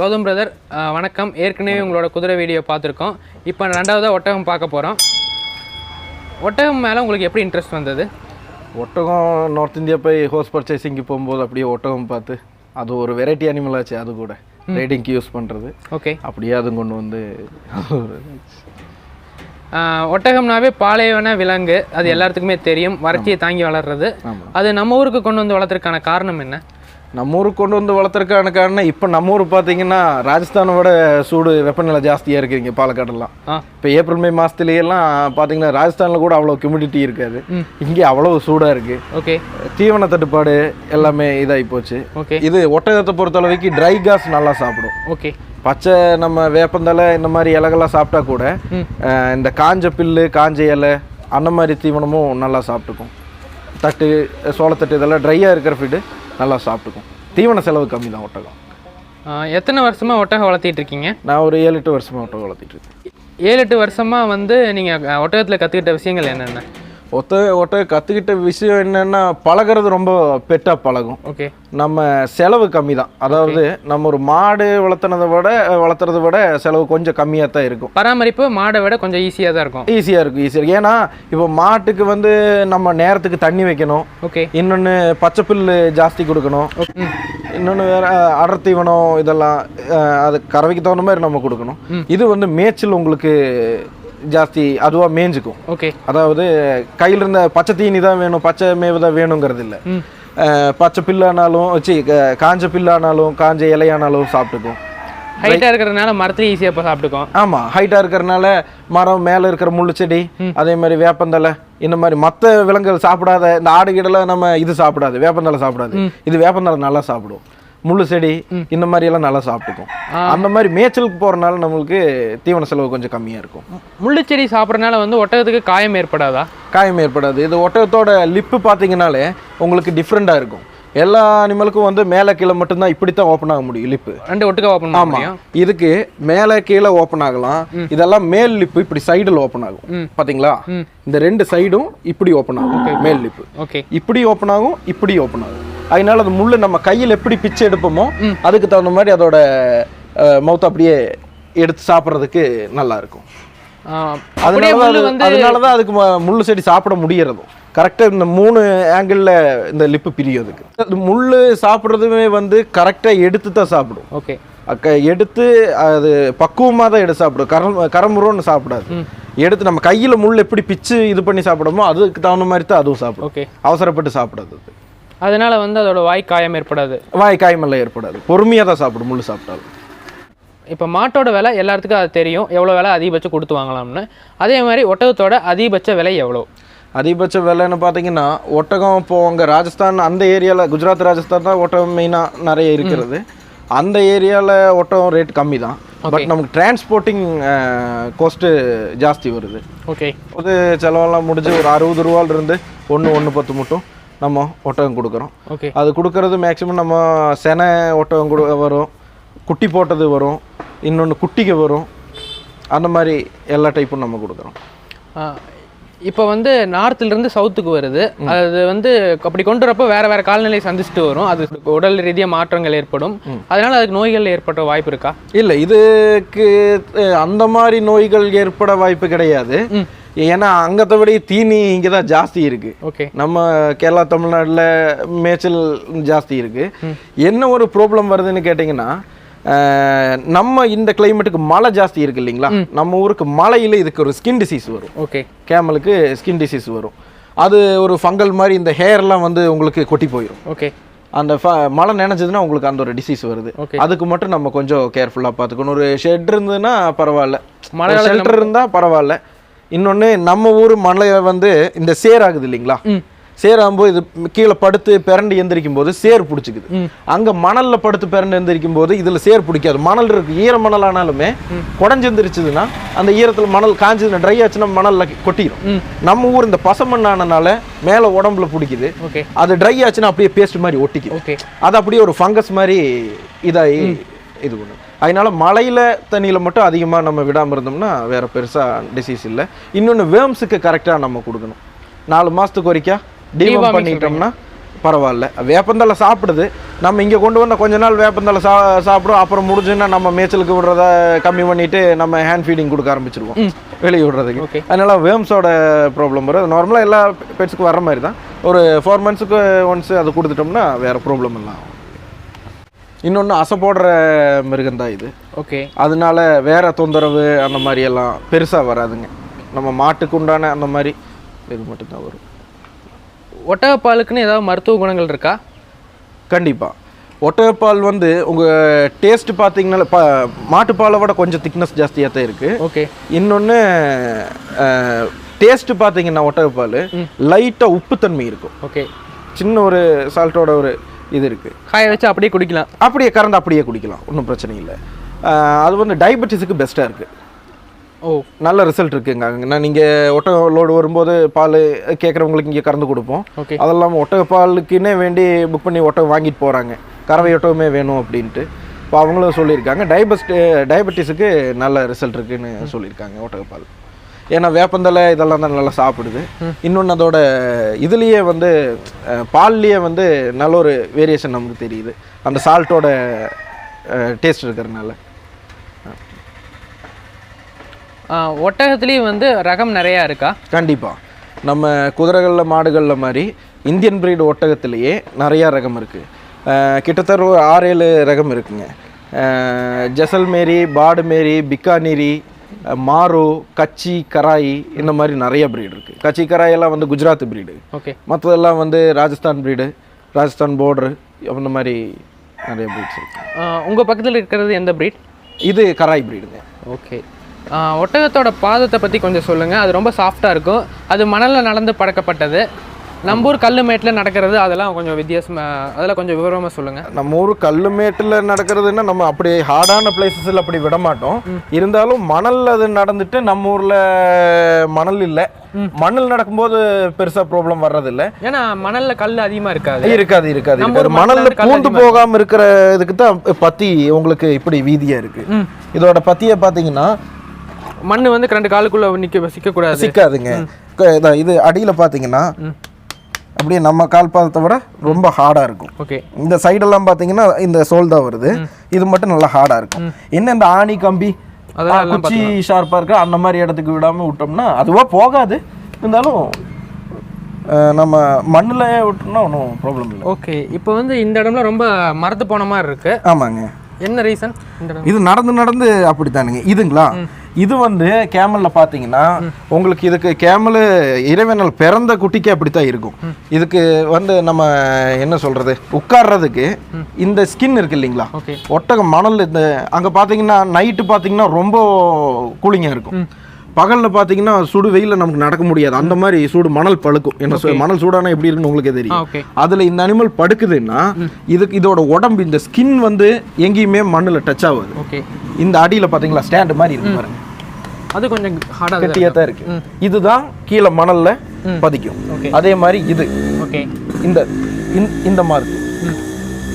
Gautham brother வணக்கம். ஏற்கனவே உங்களோட குதிரை வீடியோ பார்த்துருக்கோம். இப்போ ரெண்டாவதாக ஒட்டகம் பார்க்க போகிறோம் ஒட்டகம் மேலே உங்களுக்கு எப்படி இன்ட்ரெஸ்ட் வந்தது? ஒட்டகம் நார்த் இந்தியா போய் ஹோஸ் பர்ச்சேசிங்க்கு போகும்போது அப்படியே ஒட்டகம் பார்த்து அது ஒரு வெரைட்டி அனிமல் ஆச்சு அது கூட. ரைடிங்க்கு யூஸ் பண்ணுறது ஓகே. அப்படியே அதுவும் கொண்டு வந்து ஒட்டகம்னாவே பாலைவன விலங்கு அது எல்லாத்துக்குமே தெரியும். வறட்சியை தாங்கி வளர்றது. அது நம்ம ஊருக்கு கொண்டு வந்து வளர்த்துறதுக்கான காரணம் என்ன? நம்ம ஊருக்கு கொண்டு வந்து வளர்த்துறதுக்கான காரணம் இப்போ நம்ம ஊர் பார்த்தீங்கன்னா ராஜஸ்தானை விட சூடு வெப்பநிலை ஜாஸ்தியாக இருக்குது இங்கே பாலக்காடெல்லாம் இப்போ ஏப்ரல் மே மாதத்துலேயெல்லாம் பார்த்தீங்கன்னா ராஜஸ்தானில் கூட அவ்வளோ ஹியூமிடிட்டி இருக்காது. இங்கே அவ்வளோ சூடாக இருக்குது ஓகே. தீவன தட்டுப்பாடு எல்லாமே இதாகி போச்சு. ஓகே. இது ஒட்டகத்தை பொறுத்தளவுக்கு ட்ரை காஸ் நல்லா சாப்பிடும். ஓகே. பச்சை நம்ம வேப்பந்தலை இந்த மாதிரி இலகெல்லாம் சாப்பிட்டா கூட இந்த காஞ்ச பில்லு காஞ்ச இலை அந்த மாதிரி தீவனமும் நல்லா சாப்பிட்டுக்கும். தட்டு சோளத்தட்டு இதெல்லாம் ட்ரையாக இருக்கிற ஃபீடு நல்லா சாப்பிட்டுக்கும். தீவன செலவு கம்மி தான் ஒட்டகம் எத்தனை வருஷமாக ஒட்டகம் வளர்த்திட்டு இருக்கீங்க நான் ஒரு ஏழு எட்டு வருஷமாக ஒட்டகம் வளர்த்திட்டு இருக்கேன் ஏழு எட்டு வருஷமாக வந்து நீங்கள் ஒட்டகத்தில் கற்றுக்கிட்ட விஷயங்கள் என்னென்ன? ஒத்த ஒட்டகம் கற்றுக்கிட்ட விஷயம் என்னென்னா பழகிறது ரொம்ப பெட்டாக பழகும். ஓகே. நம்ம செலவு கம்மி தான் அதாவது நம்ம ஒரு மாடு வளர்த்துனதை விட வளர்த்துறதை விட செலவு கொஞ்சம் கம்மியாக தான் இருக்கும். பராமரிப்பு மாடை விட கொஞ்சம் ஈஸியாக தான் இருக்கும். ஈஸியாக இருக்கும் ஈஸியாக இருக்கும். ஏன்னா இப்போ மாட்டுக்கு வந்து நம்ம நேரத்துக்கு தண்ணி வைக்கணும். ஓகே. இன்னொன்று பச்சை புல்லு ஜாஸ்தி கொடுக்கணும். இன்னொன்று வேற அஹ், அடர் தீவனம் இதெல்லாம் அது கறவைக்கு தகுந்த மாதிரி நம்ம கொடுக்கணும். இது வந்து மேய்ச்சல் உங்களுக்கு ஜாஸ்தி அதுவாக மேய்ஞ்சுக்கும் ஓகே. அதாவது கையில் இருந்த பச்சை தீனி தான் வேணும் பச்சை மேவு தான் வேணுங்கிறது இல்லை பச்சை பில்லானாலும் சி க- காஞ்ச பில்லானாலும் காஞ்ச இலையானாலும் சாப்பிட்டுக்கும். ஹைட்டாக இருக்கிறதுனால மரத்துலேயே ஈஸியாக இப்போ சாப்பிட்டுக்கோம். ஆமாம் ஹைட்டாக இருக்கிறனால மரம் மேலே இருக்கிற முள்ளு செடி அதே மாதிரி வேப்பந்தலை இந்த மாதிரி மற்ற விலங்குகள் சாப்பிடாத இந்த ஆடு கீடெல்லாம் நம்ம இது சாப்பிடாது வேப்பந்தலை சாப்பிடாது. இது வேப்பந்தலை நல்லா சாப்பிடும். முள்ளு செடி இந்த மாதிரி எல்லாம் நல்லா சாப்பிட்டுக்கும். அந்த மாதிரி மேய்ச்சலுக்கு போகிறனால நம்மளுக்கு தீவன செலவு கொஞ்சம் கம்மியாக இருக்கும். முள்ளுச்செடி சாப்பிட்றதுனால வந்து ஒட்டகத்துக்கு காயம் ஏற்படாதா? காயம் ஏற்படாது. இது ஒட்டகத்தோட லிப்பு பார்த்தீங்கனாலே உங்களுக்கு டிஃப்ரெண்ட்டாக இருக்கும். எல்லா அனிமலுக்கும் வந்து மேலே கீழே மட்டும்தான் இப்படி தான் ஓப்பன் ஆக முடியும் லிப்பு ரெண்டு ஒட்டுக்கா ஓப்பன் முடியும்? இதுக்கு மேலே கீழே ஓப்பன் ஆகலாம். இதெல்லாம் மேல் லிப்பு இப்படி சைடில் ஓப்பன் ஆகும். ம். இந்த ரெண்டு சைடும் இப்படி ஓப்பன் ஆகும். மேல் லிப்பு ஓகே இப்படி ஓப்பன் ஆகும் இப்படி ஓப்பன் ஆகும். அதனால அது முள்ளு நம்ம கையில் எப்படி பிச்சை எடுப்போமோ அதுக்கு தகுந்த மாதிரி அதோட மவுத் அப்படியே எடுத்து சாப்பிட்றதுக்கு நல்லா இருக்கும். அதனால அதனால தான் அதுக்கு முள்ளு செடி சாப்பிட முடியறதும். கரெக்டாக இந்த மூணு ஆங்கிளில் இந்த லிப்பு பிரியும் அதுக்கு. அது முள்ளு சாப்பிட்றதுமே வந்து கரெக்டாக எடுத்து தான் சாப்பிடும். ஓகே. அக்க எடுத்து அது பக்குவமாக தான் எடுத்து சாப்பிடும். கரம் கரமுறோன்னு சாப்பிடாது. எடுத்து நம்ம கையில் முள் எப்படி பிச்சு இது பண்ணி சாப்பிடுமோ அதுக்கு தகுந்த மாதிரி தான் அதுவும் சாப்பிடும். ஓகே. அவசரப்பட்டு சாப்பிடாது அது. அதனால வந்து அதோட வாய் காயம் ஏற்படாது. வாய் காய்மெல்லாம் ஏற்படாது. பொறுமையாக தான் சாப்பிடும் முள் சாப்பிட்டாலும். இப்போ மாட்டோட விலை எல்லாத்துக்கும் அது தெரியும். எவ்வளோ விலை அதிகபட்சம் கொடுத்து வாங்கலாம்னு. அதே மாதிரி ஒட்டகத்தோட அதிகபட்ச விலை எவ்வளோ அதிகபட்ச விலைன்னு பார்த்தீங்கன்னா ஒட்டகம் இப்போ அங்கே ராஜஸ்தான் அந்த ஏரியாவில் குஜராத் ராஜஸ்தான் தான் ஒட்டகம் மெயினாக நிறைய இருக்கிறது. அந்த ஏரியாவில் ஒட்டகம் ரேட் கம்மி தான் பட் நமக்கு டிரான்ஸ்போர்ட்டிங் கோஸ்ட்டு ஜாஸ்தி வருது. ஓகே அது செலவெல்லாம் முடிஞ்சு ஒரு அறுபது ரூபால இருந்து ஒன்று ஒன்று பத்து மட்டும் நம்ம ஒட்டகம் கொடுக்குறோம். ஓகே அது கொடுக்கறது மேக்ஸிமம் நம்ம செனை ஒட்டகம் கொடு வரும் குட்டி போட்டது வரும் இன்னொன்று குட்டிக்கு வரும் அந்த மாதிரி எல்லா டைப்பும் நம்ம கொடுக்குறோம். இப்போ வந்து நார்த்ல இருந்து சவுத்துக்கு வருது. அது வந்து அப்படி கொண்டு வரப்போ வேற வேற காலநிலை சந்திச்சுட்டு வரும். அது உடல் ரீதியாக மாற்றங்கள் ஏற்படும். அதனால அதுக்கு நோய்கள் ஏற்பட்ட வாய்ப்பு இருக்கா? இல்லை இதுக்கு அந்த மாதிரி நோய்கள் ஏற்பட வாய்ப்பு கிடையாது. ஏன்னா அங்கத்தை விட தீனி இங்கே தான் ஜாஸ்தி இருக்கு. ஓகே. நம்ம கேரளா தமிழ்நாட்டில் மேய்ச்சல் ஜாஸ்தி இருக்கு. என்ன ஒரு ப்ராப்ளம் வருதுன்னு கேட்டிங்கன்னா நம்ம இந்த கிளைமேட்டுக்கு மழை ஜாஸ்தி இருக்கு இல்லைங்களா? நம்ம ஊருக்கு மழையில் இதுக்கு ஒரு ஸ்கின் டிசீஸ் வரும். ஓகே. கேமலுக்கு ஸ்கின் டிசீஸ் வரும். அது ஒரு ஃபங்கல் மாதிரி இந்த ஹேர்லாம் வந்து உங்களுக்கு கொட்டி போயிடும் ஓகே. அந்த மழை நினைச்சதுன்னா உங்களுக்கு அந்த ஒரு டிசீஸ் வருது. அதுக்கு மட்டும் நம்ம கொஞ்சம் கேர்ஃபுல்லாக பார்த்துக்கணும். ஒரு ஷெட் இருந்ததுன்னா பரவாயில்ல. மழை ஷெல்டர் இருந்தால் பரவாயில்ல. இன்னொன்று நம்ம ஊர் மழை வந்து இந்த சேர் ஆகுது இல்லைங்களா ம். சேர் ஆகும்போது இது கீழே படுத்து பிறண்டு எந்திரிக்கும் போது சேர் பிடிச்சிக்குது அங்கே மணலில் படுத்து பிறண்டு எந்திரிக்கும் போது இதில் சேர் பிடிக்காது. மணல் இருக்கு ஈர மணல் ஆனாலுமே குடஞ்சு எந்திரிச்சதுன்னா அந்த ஈரத்தில் மணல் காஞ்சதுன்னா ட்ரை ஆச்சுன்னா மணலில் கொட்டிடும். நம்ம ஊர் இந்த பசமண் ஆனனால மேலே உடம்புல பிடிக்குது. அது ட்ரை ஆச்சுன்னா அப்படியே பேஸ்ட் மாதிரி ஒட்டிக்கும் ஓகே. அது அப்படியே ஒரு ஃபங்கஸ் மாதிரி இதாகி இது பண்ணும் அதனால மழையில தண்ணியில் மட்டும் அதிகமாக நம்ம விடாமல் இருந்தோம்னா வேற பெருசாக டிசீஸ் இல்லை. இன்னொன்று வேர்ம்ஸுக்கு கரெக்டாக நம்ம கொடுக்கணும். நாலு மாதத்துக்கு Deworming டீவார்ம் பண்ணிட்டோம்னா பரவாயில்ல. வேப்பந்தலை சாப்பிடுது. நம்ம இங்கே கொண்டு வந்த கொஞ்ச நாள் வேப்பந்தலை சா சாப்பிடும் அப்புறம் முடிஞ்சுன்னா நம்ம மேய்ச்சலுக்கு விடுறத கம்மி பண்ணிட்டு நம்ம ஹேண்ட் ஃபீடிங் கொடுக்க ஆரம்பிச்சிருவோம். வெளியே விடுறதுக்கு. அதனால வேம்ஸோட ப்ராப்ளம் வரும். நார்மலாக எல்லா பெட்ஸுக்கும் வர மாதிரி தான். ஒரு ஃபோர் மந்த்ஸுக்கு ஒன்ஸ் அது கொடுத்துட்டோம்னா வேறு ப்ராப்ளம் எல்லாம் இன்னொன்று அசை போடுற மிருகம் தான் இது. ஓகே. அதனால வேற தொந்தரவு அந்த மாதிரி எல்லாம் பெருசாக வராதுங்க. நம்ம மாட்டுக்கு உண்டான அந்த மாதிரி இது மட்டும்தான் வரும். ஒட்டகப்பாலுக்குன்னு ஏதாவது மருத்துவ குணங்கள் இருக்கா? கண்டிப்பாக ஒட்டகப்பால் வந்து உங்கள் டேஸ்ட் பார்த்தீங்கன்னா பா மாட்டுப்பாலை விட கொஞ்சம் திக்னஸ் ஜாஸ்தியாக தான் இருக்குது ஓகே இன்னொன்று டேஸ்ட் பார்த்தீங்கன்னா ஒட்டகப்பால் லைட்டாக உப்புத்தன்மை இருக்கும். ஓகே. சின்ன ஒரு சால்ட்டோட ஒரு இது இருக்குது காய வச்சு அப்படியே குடிக்கலாம். அப்படியே கறந்து அப்படியே குடிக்கலாம். ஒன்றும் பிரச்சனை இல்லை. அது வந்து டயபெட்டிஸுக்கு பெஸ்ட்டாக இருக்குது ஓ. நல்ல ரிசல்ட் இருக்குங்க. அங்கே நீங்கள் ஒட்டக லோடு வரும்போது பால் கேட்குறவங்களுக்கு இங்கே கறந்து கொடுப்போம். ஓகே. அதெல்லாம் ஒட்டக பாலுக்குன்னே வேண்டி புக் பண்ணி ஒட்டகம் வாங்கிட்டு போகிறாங்க கறவை ஒட்டகமே வேணும் அப்படின்ட்டு. இப்போ அவங்களும் சொல்லியிருக்காங்க. டயபெஸ்ட் டயபெட்டிஸுக்கு நல்ல ரிசல்ட் இருக்குன்னு சொல்லியிருக்காங்க ஒட்டகப்பால் ஏன்னா வேப்பந்தலை இதெல்லாம் தான் நல்லா சாப்பிடுது. இன்னொன்று அதோட இதுலேயே வந்து பால்லேயே வந்து நல்ல ஒரு வேரியேஷன் நமக்கு தெரியுது. அந்த சால்ட்டோட டேஸ்ட் இருக்கிறதுனால. ஒட்டகத்துலேயும் வந்து ரகம் நிறையா இருக்கா? கண்டிப்பாக நம்ம குதிரைகளில் மாடுகளில் மாதிரி இந்தியன் பிரீடு ஒட்டகத்திலேயே நிறையா ரகம் இருக்குது கிட்டத்தட்ட ஒரு ஆறு ஏழு ரகம் இருக்குங்க. ஜெசல்மேரி பாடுமேரி பிக்கானீரி மாரு கச்சி கராயி இந்த மாதிரி நிறைய பிரீடு இருக்குது கச்சி கராய் எல்லாம் வந்து குஜராத் பிரீடு ஓகே. மற்றதெல்லாம் வந்து ராஜஸ்தான் பிரீடு ராஜஸ்தான் border அந்த மாதிரி நிறைய பிரீட்ஸ் இருக்குது உங்கள் பக்கத்தில் இருக்கிறது எந்த breed? இது கராய் பிரீடுங்க ஓகே. ஒட்டகத்தோட பாதத்தை பற்றி கொஞ்சம் சொல்லுங்கள் அது ரொம்ப சாஃப்டாக இருக்கும். அது மணலில் நடந்து பழக்கப்பட்டது நம்ம ஊர் கல்லு மேட்டில் நடக்கிறது அதெல்லாம் கொஞ்சம் வித்தியாசமாக அதெல்லாம் கொஞ்சம் விவரமாக சொல்லுங்கள் நம்ம ஊர் கல்லுமேட்டில் நடக்கிறதுன்னா நம்ம அப்படி ஹார்டான பிளேசஸில் அப்படி விட மாட்டோம் இருந்தாலும் மணல் அது நடந்துட்டு நம்ம ஊரில் மணல் இல்லை. மணல் நடக்கும்போது பெருசாக ப்ராப்ளம் வர்றதில்ல. ஏன்னா மணலில் கல் அதிகமாக இருக்காது. இருக்காது இருக்காது மண்ணுல மணல்ல பூந்து போகாம இருக்கிற இதுக்கு தான் பத்தி உங்களுக்கு இப்படி வீதியா இருக்கு. இதோட பத்தியை பார்த்தீங்கன்னா மண் வந்து ரெண்டு காலுக்குள்ளே நிற்க சிக்கக்கூடாது. சிக்காதுங்க. இதா, அடியில பார்த்தீங்கன்னா அப்படியே நம்ம கால் பாதத்தை விட ரொம்ப ஹார்டா இருக்கும். ஓகே. இந்த சைடெல்லாம் பார்த்தீங்கன்னா இந்த சோல் தான் வருது. இது மட்டும் நல்லா ஹார்டாக இருக்கும். என்ன இந்த ஆணி கம்பி? குச்சி ஷார்ப்பாக இருக்கு. அந்த மாதிரி இடத்துக்கு விடாமல் விட்டோம்னா அதுவா போகாது. இருந்தாலும் நம்ம மண்ணில் விட்டோம்னா ஒன்றும் ப்ராப்ளம் இல்லை. ஓகே. இப்போ வந்து இந்த இடம்ல ரொம்ப மரத்து போன மாதிரி இருக்கு. ஆமாங்க. என்ன ரீசன் இது நடந்து நடந்து அப்படித்தானுங்க. இதுங்களா? இது வந்து கேமல்ல பாத்தீங்கன்னா உங்களுக்கு இதுக்கு கேமல் இறைவனால் பிறந்த குட்டிக்கு அப்படித்தான் இருக்கும். இதுக்கு வந்து நம்ம என்ன சொல்றது? உட்கார்றதுக்கு இந்த ஸ்கின் இருக்கு இல்லைங்களா? ஒட்டகம் மணல் இந்த அங்க பாத்தீங்கன்னா நைட்டு பாத்தீங்கன்னா ரொம்ப கூலிங்கா இருக்கும். பகல்ல பாத்தீங்கன்னா சுடு வெயில்ல நமக்கு நடக்க முடியாது. அந்த மாதிரி சூடு மணல் பழுக்கும். என்ன மணல் சூடானா எப்படி இருக்குன்னு உங்களுக்கே தெரியும். ஓகே அதுல இந்த அனிமல் படுக்குதுன்னா இதுக்கு இதோட உடம்பு இந்த ஸ்கின் வந்து எங்கேயுமே மண்ணுல டச் ஆகாது. ஓகே இந்த அடியில பாத்தீங்களா ஸ்டாண்ட் மாதிரி இருக்கு பாருங்க. அது கொஞ்சம் ஹார்டாக கெட்டியா தான் இருக்கு. இதுதான் கீழே மணல்ல பதிக்கும். அதே மாதிரி இது. ஓகே இந்த இந்த- மாதிரி.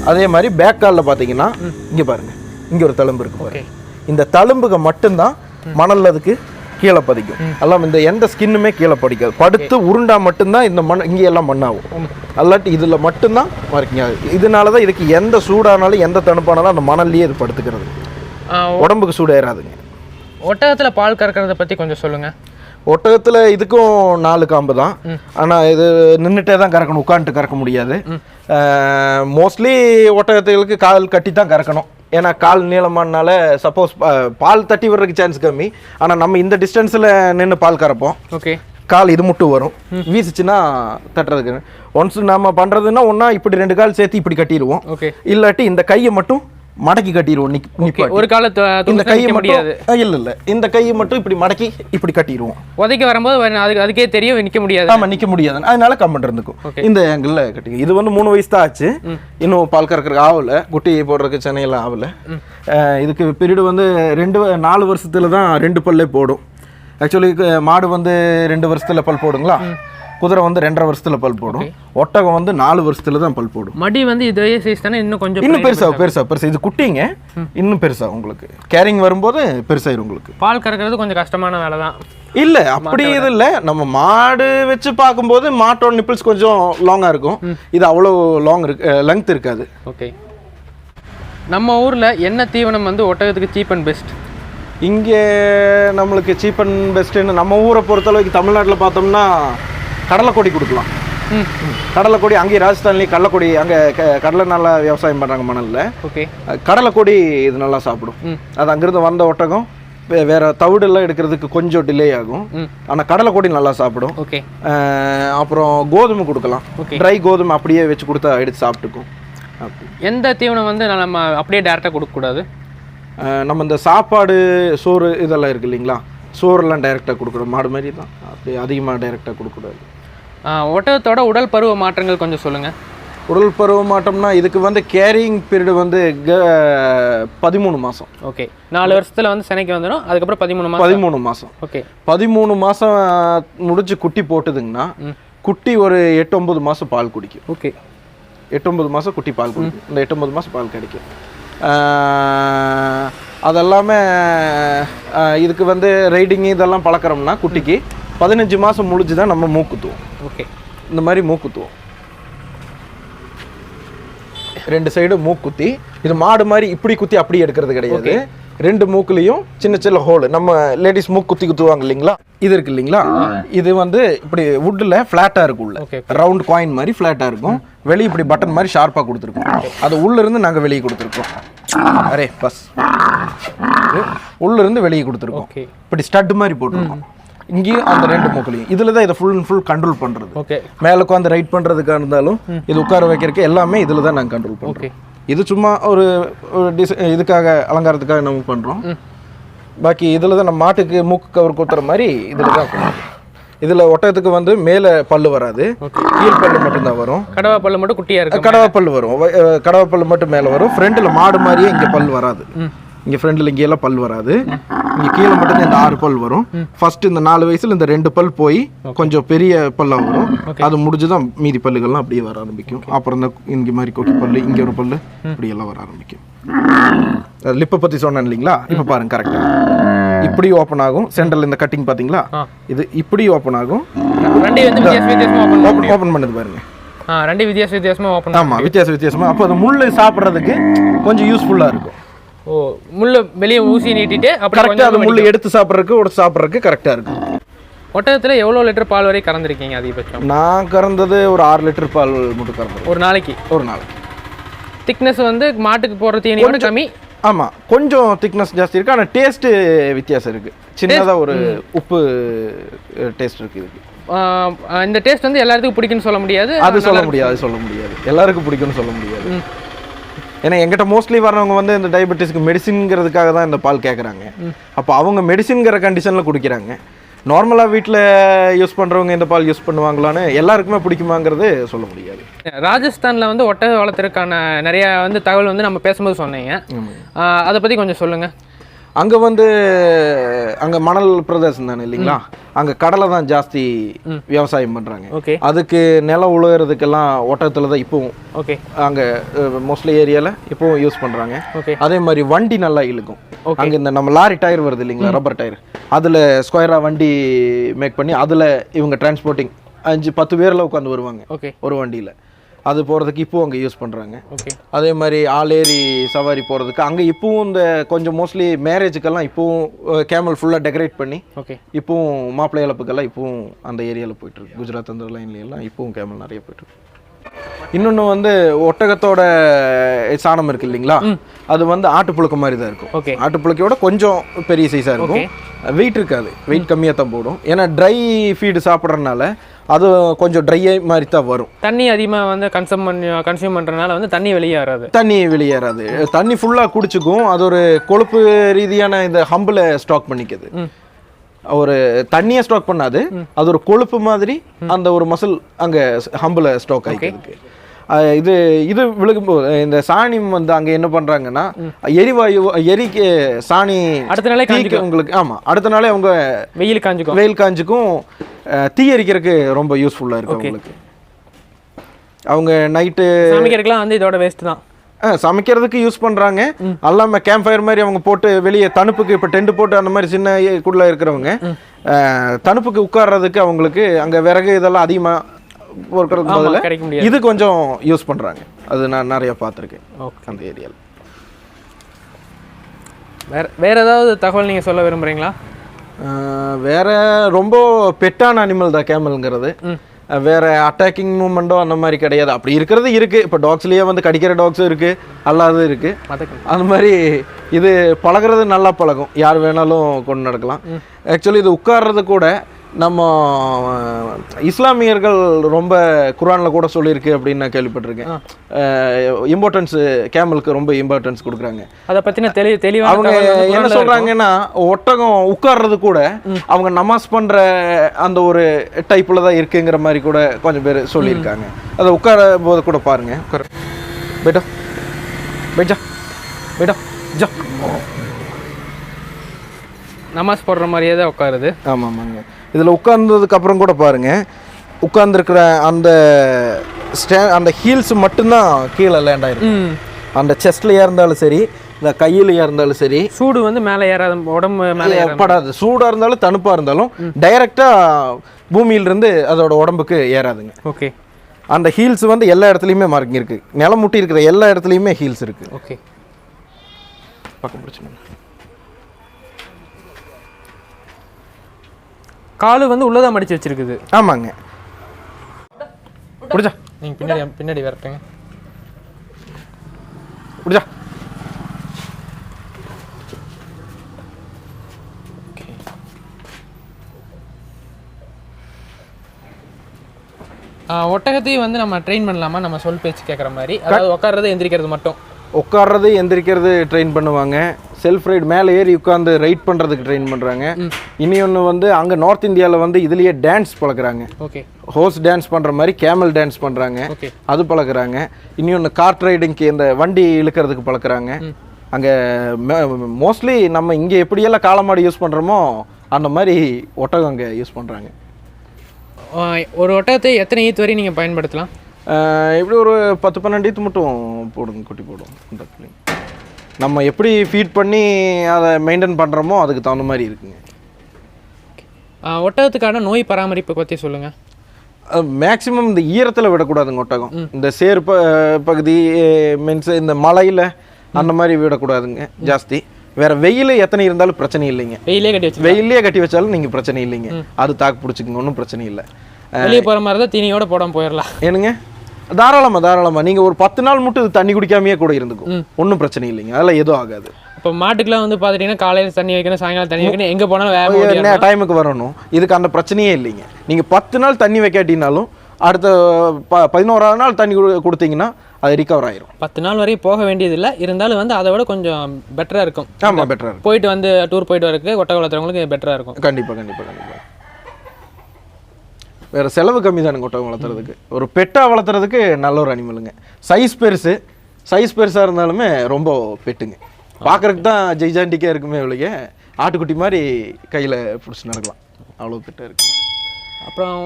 அதே மாதிரி பேக் காலில் பார்த்தீங்கன்னா இங்க பாருங்க. இங்க ஒரு தழும்பு இருக்கு இந்த தழும்புக மட்டும்தான் மணல்ல அதுக்கு கீழே பதிக்கும். எல்லாம் இந்த எந்த ஸ்கின்னுமே கீழே படிக்காது படுத்து உருண்டா மட்டும்தான் இந்த மண் இங்கே எல்லாம் மண்ணாகும் அல்லாட்டி இதுல மட்டும்தான் மார்க்கிங் ஆகுது. இதனால தான் இதுக்கு எந்த சூடானாலும் எந்த தணுப்பானாலும் அந்த மணல்லையே இது படுத்துக்கிறது. உடம்புக்கு சூடு ஏறாதுங்க ஒட்டகத்தில் பால் கறக்கிறத பற்றி கொஞ்சம் சொல்லுங்க. ஒட்டகத்துல இதுக்கும் நாலு காம்பு தான். ஆனா இது நின்றுட்டே தான் கறக்கணும் உட்காந்துட்டு கறக்க முடியாது. மோஸ்ட்லி ஒட்டகத்துகளுக்கு கால் கட்டி தான் கறக்கணும். ஏன்னா கால் நீளமானால சப்போஸ் பால் தட்டி விடுறதுக்கு சான்ஸ் கம்மி. ஆனா நம்ம இந்த டிஸ்டன்ஸ்ல நின்று பால் கறப்போம். ஓகே. கால் இது மட்டும் வரும். வீசிச்சுன்னா தட்டுறதுக்கு. ஒன்ஸ் நம்ம பண்றதுன்னா ஒண்ணா இப்படி ரெண்டு கால் சேர்த்து இப்படி கட்டிடுவோம். ஓகே. இல்லாட்டி இந்த கையை மட்டும் மடக்கி கட்டிடுவோம். நிக் நிப்பாட்டி. ஒரு காலத்து இந்த கையை நிற்க முடியாது. இல்ல இல்ல. இந்த கையை மட்டும் இப்படி மடக்கி இப்படி கட்டிடுவோம். உதைக்க வரும்போது வர- அதுக்கு அதுக்கே தெரியும் நிற்க முடியாது. ஆமா நிக்க முடியாது. அதனால கம்மன் இருந்துக்கும் இந்த ஆங்கிள் கட்டிங்க. இது வந்து மூணு வயசு தான் ஆச்சு. இன்னும் பால் கறக்கிறதுக்கு ஆகல. குட்டி போடுறதுக்கு சென்னையெல்லாம் ஆகல. இதுக்கு பீரியடு வந்து ரெண்டு நாலு வருஷத்துல தான் ரெண்டு பல்லே போடும். ஆக்சுவலி மாடு வந்து ரெண்டு வருஷத்துல பல் போடுங்களா? குதிரை வந்து ரெண்டரை வருஷத்துல பல் போடும். ஒட்டகம் வந்து நாலு வருஷத்துல தான் பல் போடும். மடி வந்து இதே சைஸ் தானே? இன்னும் கொஞ்சம் இன்னும் பெருசா பெருசா பெருசா. இது குட்டிங்க. இன்னும் பெருசா உங்களுக்கு. கேரிங் வரும்போது பெருசாயிரும் உங்களுக்கு. பால் கறக்கிறது கொஞ்சம் கஷ்டமான வேலை தான். இல்ல அப்படி இது இல்ல. நம்ம மாடு வச்சு பார்க்கும்போது மாட்டோட நிப்பிள்ஸ் கொஞ்சம் லாங்கா இருக்கும். இது அவ்வளோ லாங் இருக்கு லெங்த் இருக்காது. ஓகே நம்ம ஊர்ல என்ன தீவனம் வந்து ஒட்டகத்துக்கு சீப் அண்ட் பெஸ்ட் இங்கே நம்மளுக்கு சீப் அண்ட் பெஸ்ட்டுன்னு நம்ம ஊரை பொறுத்தளவுக்கு தமிழ்நாட்டில் பார்த்தோம்னா கடலைக்கொடி கொடுக்கலாம். ம். கடலைக்கொடி அங்கேயே ராஜஸ்தான்லேயும் கடலைக்கொடி அங்கே கடலை நல்லா விவசாயம் பண்ணுறாங்க மணலில். ஓகே. கடலைக்கொடி இது நல்லா சாப்பிடும். அது அங்கிருந்து வந்த ஒட்டகம் வேற தவிடெல்லாம் எடுக்கிறதுக்கு கொஞ்சம் டிலே ஆகும். ஆனால் கடலைக்கொடி நல்லா சாப்பிடும். ஓகே. அப்புறம் கோதுமை கொடுக்கலாம். ட்ரை கோதுமை அப்படியே வச்சு கொடுத்தா எடுத்து சாப்பிட்டுக்கும். எந்த தீவனம் வந்து நம்ம அப்படியே டேரெக்டாக கொடுக்கக்கூடாது நம்ம இந்த சாப்பாடு சோறு இதெல்லாம் இருக்கு இல்லைங்களா? சோறுலாம் டைரெக்டாக கொடுக்கணும். மாடு மாதிரி தான். அப்படி அதிகமாக டைரெக்டாக கொடுக்கக்கூடாது ஒட்டகத்தோட உடல் பருவ மாற்றங்கள் கொஞ்சம் சொல்லுங்க. உடல் பருவ மாட்டோம்னா இதுக்கு வந்து கேரிங் பீரியட் வந்து பதிமூணு மாதம் ஓகே. நாலு வருஷத்துல வந்து சென்னைக்கு வந்துடும் அதுக்கப்புறம் பதிமூணு மாதம் பதிமூணு மாதம் ஓகே. பதிமூணு மாதம் முடிச்சு குட்டி போட்டுதுங்கன்னா. குட்டி ஒரு எட்டு ஒன்பது மாதம் பால் குடிக்கும். ஓகே. எட்டு ஒன்பது மாதம் குட்டி பால் குடிக்கும். இந்த எட்டு ஒன்பது மாதம் பால் கிடைக்கும். அதெல்லாமே இதுக்கு வந்து ரைடிங் இதெல்லாம் பழக்கிறோம்னா குட்டிக்கு பதினஞ்சு மாதம் முடிஞ்சு தான் நம்ம மூக்குத்துவோம். ஓகே. இந்த மாதிரி மூக்குத்துவோம். ரெண்டு சைடு மூக்குத்தி. இது மாடு மாதிரி இப்படி குத்தி அப்படி எடுக்கிறது கிடையாது. ரெண்டு மூக்குலையும் சின்ன சின்ன ஹோல் நம்ம லேடிஸ் மூக்கு குத்தி குத்துவாங்க இல்லைங்களா? இது இருக்கு இல்லைங்களா? இது வந்து இப்படி வுட்டில் ஃப்ளாட்டாக இருக்கும் உள்ள. ரவுண்ட் காயின் மாதிரி ஃப்ளாட்டாக இருக்கும். வெளியே இப்படி பட்டன் மாதிரி ஷார்ப்பாக கொடுத்துருக்கோம். அது உள்ள இருந்து நாங்கள் வெளியே கொடுத்துருக்கோம். அரே பஸ். உள்ள இருந்து வெளியே கொடுத்துருக்கோம். இப்படி ஸ்டட் மாதிரி போட்டிருக்கோம். இங்கேயும் அந்த ரெண்டு மூக்குலையும். இதில் தான் இதை ஃபுல் அண்ட் ஃபுல் கண்ட்ரோல் பண்ணுறது ஓகே மேலே உட்காந்து ரைட் பண்ணுறதுக்காக இருந்தாலும் இது உட்கார வைக்கிறதுக்கு எல்லாமே இதில் தான் நாங்கள் கண்ட்ரோல் பண்ணுறோம் இது சும்மா ஒரு ஒரு டிசை இதுக்காக அலங்காரத்துக்காக நம்ம பண்ணுறோம் பாக்கி இதில் தான் நம்ம மாட்டுக்கு மூக்கு கவர் குத்துற மாதிரி இதில் தான் இதில் ஒட்டகத்துக்கு வந்து மேலே பல்லு வராது. கீழ் பல்லு மட்டும்தான் வரும். கடவா பல்லு மட்டும் குட்டியா இருக்கு கடவா பல்லு வரும். கடவா பல்லு மட்டும் மேலே வரும். ஃப்ரண்ட்டில் மாடு மாதிரியே இங்கே பல் வராது. இங்கே ஃப்ரண்டில் இங்கெல்லாம் பல் வராது. இங்கே கீழே மட்டும் இந்த ஆறு பல் வரும். ஃபர்ஸ்ட் இந்த நாலு வயசுல இந்த ரெண்டு பல் போய் கொஞ்சம் பெரிய பல்லா வரும். அது முடிஞ்சு தான் மீதி பல்லுகள்லாம் அப்படியே வர ஆரம்பிக்கும். அப்புறம் இந்த இங்கே மாதிரி கொக்கி பல்லு இங்கே ஒரு பல்லு இப்படி எல்லாம் வர ஆரம்பிக்கும். லிப்பை பற்றி சொன்னேன் இல்லைங்களா? இப்போ பாருங்க கரெக்டாக இப்படி ஓப்பன் ஆகும். சென்டரில் இந்த கட்டிங் பார்த்தீங்களா. இது இப்படி ஓப்பன் ஆகும். ஓப்பன் பண்ணுது. பாருங்க. ரெண்டு வித்தியாச வித்தியாசமா ஓப்பன் ஆமா வித்தியாச வித்தியாசமா. அப்போ அது முள்ளு சாப்பிட்றதுக்கு கொஞ்சம் யூஸ்ஃபுல்லா இருக்கும். ஓ முள்ளு வெளியே ஊசி நீட்டிட்டு கரெக்டாக அது முள்ளு எடுத்து சாப்பிட்றதுக்கு உடச்சு சாப்பிட்றதுக்கு கரெக்டா இருக்கும் ஒட்டகத்துல எவ்வளவு லிட்டர் பால் வரை கறந்துருக்கீங்க அதிகபட்சம்? நான் கறந்தது ஒரு ஆறு லிட்டர் பால் மட்டும் கறந்துருவேன் ஒரு நாளைக்கு? ஒரு நாளைக்கு. திக்னஸ் வந்து மாட்டுக்கு போடுற தீனியோட கம்மி? ஆமா கொஞ்சம் திக்னஸ் ஜாஸ்தி இருக்கு. ஆனா டேஸ்ட் வித்தியாசம் இருக்கு. சின்னதா ஒரு உப்பு டேஸ்ட் இருக்கு இதுக்கு. இந்த டேஸ்ட் வந்து எல்லாத்துக்கும் பிடிக்கும்னு சொல்ல முடியாது. அது சொல்ல முடியாது சொல்ல முடியாது. எல்லாருக்கும் பிடிக்கும்னு சொல்ல முடியாது. ஏன்னா எங்கிட்ட மோஸ்ட்லி வர்றவங்க வந்து இந்த டயபெட்டிஸ்க்கு மெடிசின்ங்கிறதுக்காக தான் இந்த பால் கேட்குறாங்க அப்போ அவங்க மெடிசின்ங்கிற கண்டிஷனில் குடிக்கிறாங்க. நார்மலாக வீட்டில் யூஸ் பண்ணுறவங்க இந்த பால் யூஸ் பண்ணுவாங்களான்னு எல்லாருக்குமே பிடிக்குமாங்கிறது சொல்ல முடியாது. ராஜஸ்தான்ல வந்து ஒட்டக வளர்த்துறதுக்கான நிறைய வந்து தகவல் வந்து நம்ம பேசும்போது சொன்னீங்க. அதை பத்தி கொஞ்சம் சொல்லுங்க. அங்கே வந்து அங்கே மணல் பிரதேசம் தானே இல்லைங்களா? அங்கே கடலை தான் ஜாஸ்தி விவசாயம் பண்ணுறாங்க ஓகே. அதுக்கு நிலம் உழுகிறதுக்கெல்லாம் ஒட்டகத்தில் தான் இப்போவும் ஓகே. அங்கே மோஸ்ட்லி ஏரியாவில் இப்போவும் யூஸ் பண்ணுறாங்க ஓகே. அதே மாதிரி வண்டி நல்லா இழுக்கும். அங்க இந்த நம்ம லாரி டயர் வருது இல்லைங்களா ரப்பர் டயர் அதுல ஸ்கொயரா வண்டி மேக் பண்ணி அதுல இவங்க டிரான்ஸ்போர்ட்டிங் அஞ்சு பத்து பேர்ல உட்காந்து வருவாங்க. ஓகே. ஒரு வண்டியில. அது போறதுக்கு இப்போ அங்க யூஸ் பண்றாங்க. ஓகே அதே மாதிரி ஆளேரி சவாரி போறதுக்கு அங்க இப்பவும் இந்த கொஞ்சம் மோஸ்ட்லி மேரேஜுக்கெல்லாம் இப்பவும் கேமல் ஃபுல்லா டெக்கரேட் பண்ணி ஓகே இப்பவும் மாப்பிள்ளை இழப்புக்கெல்லாம் இப்பவும் அந்த ஏரியாவில் போயிட்டு இருக்கு. குஜராத் அந்த லைன்ல எல்லாம் இப்பவும் கேமல் நிறைய போயிட்டு இருக்கு. இன்னொன்று வந்து ஒட்டகத்தோட சாணம் இருக்கு இல்லைங்களா? அது வந்து ஆட்டுப்புழுக்க மாதிரி தான் இருக்கும். ஓகே ஆட்டுப்புழுக்கையோட கொஞ்சம் பெரிய சைஸாக இருக்கும். வெயிட் இருக்காது. வெயிட் கம்மியாக தான் போடும். ஏன்னா ட்ரை ஃபீடு சாப்பிட்றதுனால அது கொஞ்சம் ட்ரை மாதிரி தான் வரும். தண்ணி அதிகமா வந்து கன்சூம் பண்ணி கன்சியூம் பண்றதுனால வந்து தண்ணி வெளியே வராது தண்ணி வெளியேறாது. தண்ணி ஃபுல்லாக குடிச்சுக்கும். அது ஒரு கொழுப்பு ரீதியான இந்த ஹம்பில் ஸ்டாக் பண்ணிக்குது. ஒரு தண்ணியை ஸ்டாக் பண்ணாது. அது ஒரு கொழுப்பு மாதிரி அந்த ஒரு மசில் அங்கே ஹம்பில் ஸ்டாக் அஹ் இது இது விழுகும்போது இந்த சாணி வந்து அங்கே என்ன பண்ணுறாங்கன்னா எரிவாயு எரிக்கு சாணி அடுத்த நாளே தீக்கு உங்களுக்கு ஆமாம் அடுத்த நாளே அவங்க வெயில் காஞ்சுக்கும். வெயில் காஞ்சுக்கும். தீ எரிக்கிறதுக்கு ரொம்ப யூஸ்ஃபுல்லாக இருக்கும் அவங்களுக்கு. அவங்க நைட்டு சமைக்கிறதுக்குலாம் வந்து இதோட வேஸ்ட் தான். சமைக்கிறதுக்கு யூஸ் பண்ணுறாங்க அல்லாமல் கேம்ப் ஃபயர் மாதிரி அவங்க போட்டு வெளியே தணுப்புக்கு இப்போ டென்ட் போட்டு அந்த மாதிரி சின்ன குள்ள இருக்கிறவங்க தணுப்புக்கு உட்கார்றதுக்கு அவங்களுக்கு அங்கே விறகு இதெல்லாம் அதிகமாக ஆமா, பதிலா கிடைக்க முடியாது. இது கொஞ்சம் யூஸ் பண்ணுறாங்க அது நான் நிறைய பார்த்துருக்கேன் அந்த ஏரியாவில் வேற வேற ஏதாவது தகவல் நீங்க சொல்ல விரும்புறீங்களா? வேற ரொம்ப பெட்டான அனிமல் தான் கேமல்ங்கிறது வேற அட்டாக்கிங் மூமெண்ட்டோ அந்த மாதிரி கிடையாது. அப்படி இருக்கிறது இருக்கு. இப்போ டாக்ஸ்லயே வந்து கடிக்கிற டாக்ஸும் இருக்கு. அல்லாதது இருக்கு. அந்த மாதிரி இது பழகுறது நல்லா பழகும். யார் வேணாலும் கொண்டு நடக்கலாம். ஆக்சுவலி இது உட்கார்றது கூட நம்ம இஸ்லாமியர்கள் ரொம்ப குரானில் கூட சொல்லியிருக்கு அப்படின்னு நான் கேள்விப்பட்டிருக்கேன். இம்பார்ட்டன்ஸ் கேமலுக்கு ரொம்ப இம்பார்ட்டன்ஸ் கொடுக்குறாங்க. அதை பத்தின தெளி தெளிவான அவங்க என்ன. சொல்றாங்கன்னா ஒட்டகம் உட்கார்றது கூட அவங்க நமாஸ் பண்ற அந்த ஒரு டைப்ல தான் இருக்குங்கிற மாதிரி கூட கொஞ்சம் பேர் சொல்லியிருக்காங்க. அதை உட்கார போது கூட பாருங்க. உட்கார. பேட்டா. பேட்டா. பேட்டா. ஜா. நமாஸ் போடுற மாதிரியே தான் உட்காருது. ஆமாம் ஆமாங்க. இதில் உட்கார்ந்ததுக்கு அப்புறம் கூட பாருங்க உட்கார்ந்துருக்கிற அந்த ஸ்டே அந்த ஹீல்ஸ் மட்டும்தான் கீழே லேண்ட் ஆயிருக்கு. அந்த செஸ்ட்லயா இருந்தாலும் சரி இந்த கையிலையா இருந்தாலும் சரி சூடு வந்து மேலே ஏறாத உடம்பு மேலே ஏறாத. படாது. சூடா இருந்தாலும் தணுப்பா இருந்தாலும் டைரக்டா பூமியிலிருந்து அதோட உடம்புக்கு ஏறாதுங்க. ஓகே. அந்த ஹீல்ஸ் வந்து எல்லா இடத்துலையுமே மார்க்கிங் இருக்கு நிலம் முட்டி இருக்கிற எல்லா இடத்துலையுமே ஹீல்ஸ் இருக்கு. ஓகே. பக்கம் பிடிச்சிக்கோங்க காலு வந்து உள்ளதா மடிச்சு வச்சிருக்குது. ஆமாங்க. பிடிச்சா? நீங்க பின்னாடி பின்னாடி வரட்டுங்க. பிடிச்சா? ஆ, ஒட்டகத்தையும் வந்து நம்ம ட்ரெயின் பண்ணலாமா? நம்ம சொல் பேச்சு கேட்குற மாதிரி. அதாவது உட்கார்றது எந்திரிக்கிறது மட்டும். உட்கார்றது எந்திரிக்கிறது ட்ரெயின் பண்ணுவாங்க. செல்ஃப் ரைட் மேலே ஏறி உட்காந்து ரைட் பண்ணுறதுக்கு ட்ரெயின் பண்ணுறாங்க இனி ஒன்று வந்து அங்கே நார்த் இந்தியாவில் வந்து இதுலேயே டான்ஸ் பழகுறாங்க. ஓகே. ஹோஸ் டான்ஸ் பண்ணுற மாதிரி கேமல் டான்ஸ் பண்ணுறாங்க அது பழகுறாங்க. இன்னொன்று கார்ட் ரைடிங்க்கு இந்த வண்டி இழுக்கிறதுக்கு பழகுறாங்க. அங்கே மோஸ்ட்லி நம்ம இங்கே எப்படியெல்லாம் காளமாடு யூஸ் பண்ணுறோமோ அந்த மாதிரி ஒட்டகம் அங்கே யூஸ் பண்ணுறாங்க ஒரு ஒட்டகத்தை எத்தனை ஈத்து வரை நீங்கள் பயன்படுத்தலாம்? இப்படி ஒரு பத்து பன்னெண்டு ஈத்து மட்டும் போடுங்க குட்டி போடும் இந்த பிள்ளைங்க. நம்ம எப்படி ஃபீட் பண்ணி அதை மெயின்டைன் பண்ணுறோமோ அதுக்கு தகுந்த மாதிரி இருக்குங்க. ஒட்டகத்துக்கான நோய் பராமரிப்பை பற்றி சொல்லுங்கள் மேக்ஸிமம் இந்த ஈரத்தில் விடக்கூடாதுங்க ஒட்டகம். இந்த சேர் ப பகுதி மீன்ஸ் இந்த மலையில் அந்த மாதிரி விடக்கூடாதுங்க ஜாஸ்தி. வேற வெயில் எத்தனை இருந்தாலும் பிரச்சனை இல்லைங்க. வெயிலே கட்டி வச்சு வெயிலே கட்டி வச்சாலும் நீங்கள் பிரச்சனை இல்லைங்க. அது தாக்கு பிடிச்சிக்கங்க ஒன்றும் பிரச்சனை இல்லை. வெளியே போகிற மாதிரி தான் தீனியோட போடாம போயிடலாம். ஏனுங்க தாராளமா தாராளமா. நீங்க ஒரு பத்து நாள் மட்டும் இது தண்ணி குடிக்காமையே கூட இருந்துக்கும் ஒன்றும் பிரச்சனை இல்லைங்க. அதெல்லாம் எதுவும் ஆகாது. இப்போ மாட்டுக்குலாம் வந்து பார்த்துட்டீங்கன்னா காலையில் தண்ணி வைக்கணும் சாயங்காலம் தண்ணி வைக்கணும். எங்கே போனாலும். என்ன டைமுக்கு வரணும். இதுக்கு அந்த பிரச்சனையே இல்லைங்க. நீங்க பத்து நாள் தண்ணி வைக்காட்டினாலும் அடுத்த ப பதினோராவது நாள் தண்ணி கொடு- கொடுத்தீங்கன்னா அது ரிகவர் ஆயிரும். பத்து நாள் வரையும் போக வேண்டியதில்லை. இருந்தாலும் வந்து அதை விட கொஞ்சம் பெட்டராக இருக்கும். ஆமா பெட்டரா இருக்கும். போயிட்டு வந்து டூர் போயிட்டு வரதுக்கு ஒட்டக வளர்த்துறவங்களுக்கு பெட்டராக இருக்கும். கண்டிப்பா கண்டிப்பா கண்டிப்பா. வேற செலவு கம்மி தானுங்க ஒட்டகம் வளர்த்துறதுக்கு. ஒரு பெட்டா வளர்த்துறதுக்கு நல்ல ஒரு அனிமலுங்க சைஸ் பெருசு. சைஸ் பெருசா இருந்தாலுமே ரொம்ப பெட்டுங்க. பார்க்கறதுக்கு தான் ஜெய்ஜாண்டிக்கா இருக்குமே ஒழிய ஆட்டுக்குட்டி மாதிரி கையில பிடிச்சி நடக்கலாம். அவ்வளோ பெட்டா இருக்கு. அப்புறம்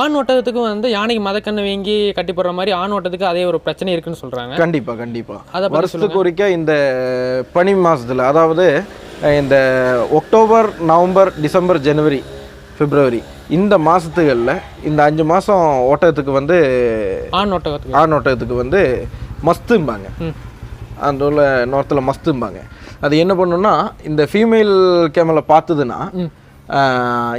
ஆண் ஒட்டகத்துக்கும் வந்து யானைக்கு மதக்கண்ணு வீங்கி கட்டி போடுற மாதிரி ஆண் ஓட்டத்துக்கு அதே ஒரு பிரச்சனை இருக்குன்னு சொல்கிறாங்க கண்டிப்பா கண்டிப்பா. அதை வருஷத்துக்கு ஒருக்கா இந்த பனி மாசத்துல அதாவது இந்த அக்டோபர் நவம்பர் டிசம்பர் ஜனவரி பிப்ரவரி இந்த மாசத்துகள்ல இந்த அஞ்சு மாசம் ஓட்டத்துக்கு வந்து ஆண் ஒட்டகத்துக்கு ஆண் ஒட்டகத்துக்கு வந்து மஸ்தும்பாங்க. அந்த உள்ள நார்த்தில் மஸ்தும்பாங்க அது என்ன பண்ணுன்னா இந்த ஃபீமேல் கேமலை பார்த்ததுன்னா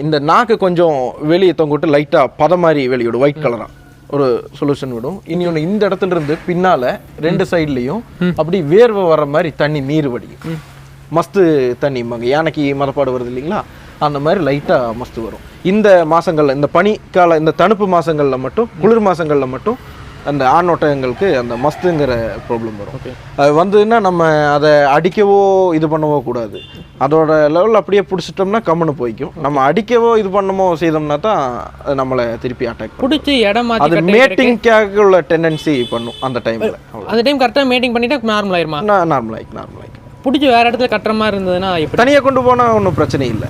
இந்த நாக்கு கொஞ்சம் வெளியே தொங்கிட்டு லைட்டாக பத மாதிரி வெளியிடும் ஒயிட் கலராக ஒரு சொல்யூஷன் விடும். இன்னொன்று இந்த இடத்துல இருந்து பின்னால ரெண்டு சைட்லேயும் அப்படி வேர்வை வர்ற மாதிரி தண்ணி நீர் வடியும். மஸ்து தண்ணிம்பாங்க. யானைக்கு மதப்பாடு வருது இல்லைங்களா? அந்த மாதிரி லைட்டாக மஸ்து வரும். இந்த மாசங்கள்ல இந்த பனிக்கால இந்த தணுப்பு மாசங்கள்ல மட்டும் குளிர் மாசங்கள்ல மட்டும் அந்த ஆண் ஒட்டகங்களுக்கு அந்த மஸ்துங்கிற ப்ராப்ளம் வரும். அது வந்ததுன்னா நம்ம அதை அடிக்கவோ இது பண்ணவோ கூடாது. அதோட லெவல் அப்படியே பிடிச்சிட்டோம்னா கம்முன்னு போய்க்கும். நம்ம அடிக்கவோ இது பண்ணமோ செய்தோம்னா தான் அது நம்மளை திருப்பி அட்டாக் பிடிச்சி இடம் அது மேட்டிங்காக உள்ள டெண்டன்சி பண்ணும் அந்த டைமில் அந்த டைம் கரெக்டாக மேட்டிங் பண்ணிட்டா நார்மல் ஆயிருமா? நார்மல் ஆயிக்கு நார்மல் ஆயிக்கு பிடிச்சி வேற இடத்துல கட்டுற மாதிரி இருந்ததுன்னா எப்படி? தனியாக கொண்டு போனால் ஒன்றும் பிரச்சனை இல்லை.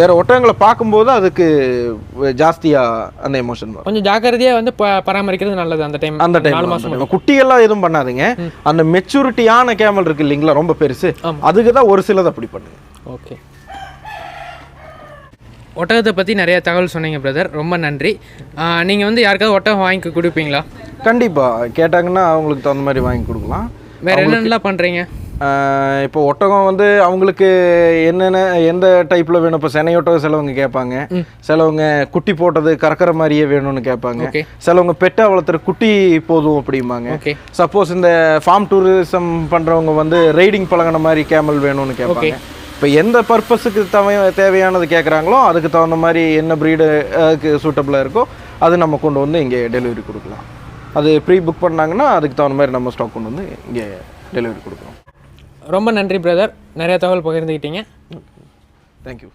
வேற ஒட்டகங்களை பார்க்கும்போது அதுக்கு ஜாஸ்தியாக அந்த எமோஷன் வரும். கொஞ்சம் ஜாக்கிரதையாக வந்து பராமரிக்கிறது நல்லது அந்த டைம் அந்த டைம் நாலு மாதம் குட்டியெல்லாம் எதுவும் பண்ணாதீங்க. அந்த மெச்சூரிட்டியான கேமல் இருக்கு இல்லைங்களா ரொம்ப பெருசு. அதுக்கு தான் ஒரு சிலது அப்படி பண்ணுங்க. ஓகே. ஒட்டகத்தை பற்றி நிறைய தகவல் சொன்னீங்க பிரதர் ரொம்ப நன்றி. நீங்கள் வந்து யாருக்காவது ஒட்டகம் வாங்கி கொடுப்பீங்களா? கண்டிப்பா. கேட்டாங்கன்னா அவங்களுக்கு தகுந்த மாதிரி வாங்கி கொடுக்கலாம். வேற என்னென்னலாம் பண்ணுறீங்க இப்போ ஒட்டகம் வந்து அவங்களுக்கு என்னென்ன எந்த டைப்பில் வேணும்? இப்போ செனை ஒட்டகம் சிலவங்க கேட்பாங்க. சிலவங்க குட்டி போட்டது கறக்கிற மாதிரியே வேணும்னு கேட்பாங்க. சிலவங்க பெட்டை வளர்த்துற குட்டி போதும் அப்படிம்பாங்க. சப்போஸ் இந்த ஃபார்ம் டூரிசம் பண்ணுறவங்க வந்து ரைடிங் பழகின மாதிரி கேமல் வேணும்னு கேட்பாங்க. இப்போ எந்த பர்பஸுக்கு தவ தேவையானது கேட்குறாங்களோ அதுக்கு தகுந்த மாதிரி என்ன ப்ரீடு அதுக்கு சூட்டபுளாக இருக்கோ அது நம்ம கொண்டு வந்து இங்கே டெலிவரி கொடுக்கலாம். அது ப்ரீ புக் பண்ணாங்கன்னா அதுக்கு தகுந்த மாதிரி நம்ம ஸ்டாக் கொண்டு வந்து இங்கே டெலிவரி கொடுக்குறோம் ரொம்ப நன்றி பிரதர் நிறைய தகவல் பகிர்ந்துக்கிட்டீங்க தேங்க்யூ